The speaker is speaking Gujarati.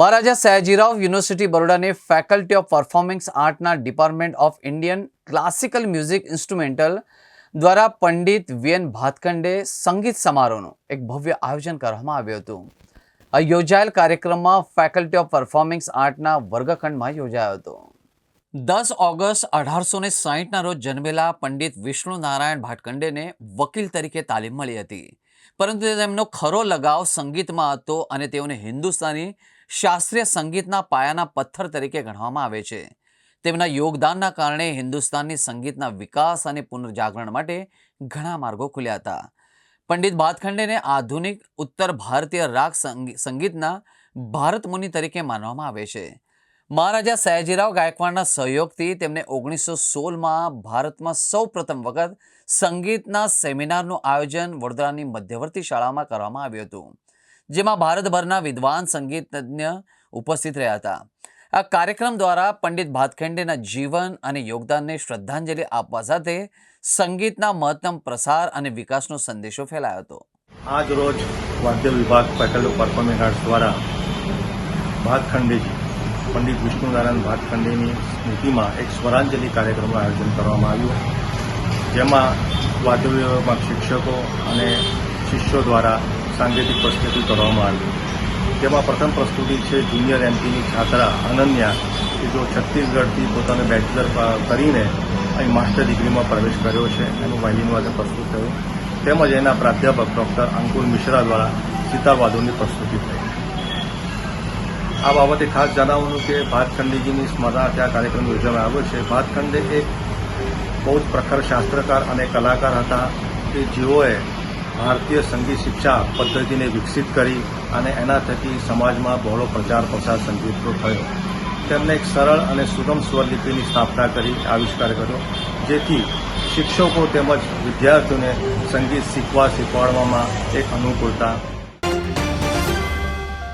મહારાજા સયાજીરાવ યુનિવર્સિટી બરોડાની faculty of performing આર્ટના department of Indian classical music instrumental દ્વારા પંડિત વીએન ભાતખંડે સંગીત સમારોહનું એક ભવ્ય આયોજન કરવામાં આવ્યું હતું. આ યોજાયેલ કાર્યક્રમમાં ફેકલ્ટી ઓફ પરફોર્મિંગ આર્ટના વર્ગખંડમાં યોજાયો હતો. દસ ઓગસ્ટ અઢારસો ને સાહીઠના રોજ જન્મેલા પંડિત વિષ્ણુ નારાયણ ભાટકંડેને વકીલ તરીકે તાલીમ મળી હતી. પરંતુ તેમનો ખરો લગાવ સંગીતમાં હતો અને તેઓને હિન્દુસ્તાની શાસ્ત્રીય સંગીતના પાયાના પથ્થર તરીકે ગણવામાં આવે છે. તેમના યોગદાનના કારણે હિન્દુસ્તાનની સંગીતના વિકાસ અને પુનર્જાગરણ માટે ઘણા માર્ગો ખુલ્યા હતા. પંડિત ભાતખંડેને આધુનિક ઉત્તર ભારતીય રાગ સંગી- સંગીતના ભારત મુનિ તરીકે માનવામાં આવે છે. મહારાજા સયાજીરાવ ગાયકવાડના સહયોગથી તેમને ઓગણીસો સોળમાં ભારતમાં સૌ પ્રથમ વખત સંગીતના સેમિનારનું આયોજન વડોદરાની મધ્યવર્તી શાળામાં કરવામાં આવ્યું હતું. જેમાં ભારતભરના વિદ્વાન સંગીત તજ્ઞ ઉપસ્થિત રહ્યા હતા. આ કાર્યક્રમ દ્વારા પંડિત ભાતખંડેના જીવન અને યોગદાનને શ્રદ્ધાંજલિ આપવા સાથે સંગીતના મહત્તમ પ્રસાર અને વિકાસનો સંદેશો ફેલાયો હતો. આજ રોજ વાદ્ય વિભાગ ઓફ પરફોર્મિંગ આર્ટ્સ દ્વારા ભાતખંડેજી, પંડિત વિષ્ણુનારાયણ ભાતખંડેની સ્મૃતિમાં એક સ્વરાંજલિ કાર્યક્રમનું આયોજન કરવામાં આવ્યું. જેમાં વાદ્ય વિભાગમાં શિક્ષકો અને શિષ્યો દ્વારા સાંકેતિક પ્રસ્તુતિ કરવામાં આવી. જેમાં પ્રથમ પ્રસ્તુતિ છે જુનિયર એમપીની છાત્રા અનન્યા, કે જો છત્તીસગઢથી પોતાને બેચલર કરીને અહીં માસ્ટર ડિગ્રીમાં પ્રવેશ કર્યો છે, એનું વાયલિન વાદન પ્રસ્તુત થયું. તેમજ એના પ્રાધ્યાપક ડૉક્ટર અંકુર મિશ્રા દ્વારા સીતાવાદોની પ્રસ્તુતિ થઈ. આ બાબતે ખાસ જણાવવાનું કે ભાતખંડેજીની સ્મરણાર્થે આ કાર્યક્રમ યોજવામાં આવ્યો છે. ભાતખંડે એક બહુ જ પ્રખર શાસ્ત્રકાર અને કલાકાર હતા કે જેઓએ ભારતીય સંગીત શિક્ષા પદ્ધતિને વિકસિત કરી અને એના થકી સમાજમાં બહોળો પ્રચાર પ્રસાર સંગીતનો થયો. તેમણે એક સરળ અને સુગમ સ્વરલિપિની સ્થાપના કરી, આવિષ્કાર કર્યો, જેથી શિક્ષકો તેમજ વિદ્યાર્થીઓને સંગીત શીખવા, શીખવાડવામાં એક અનુકૂળતા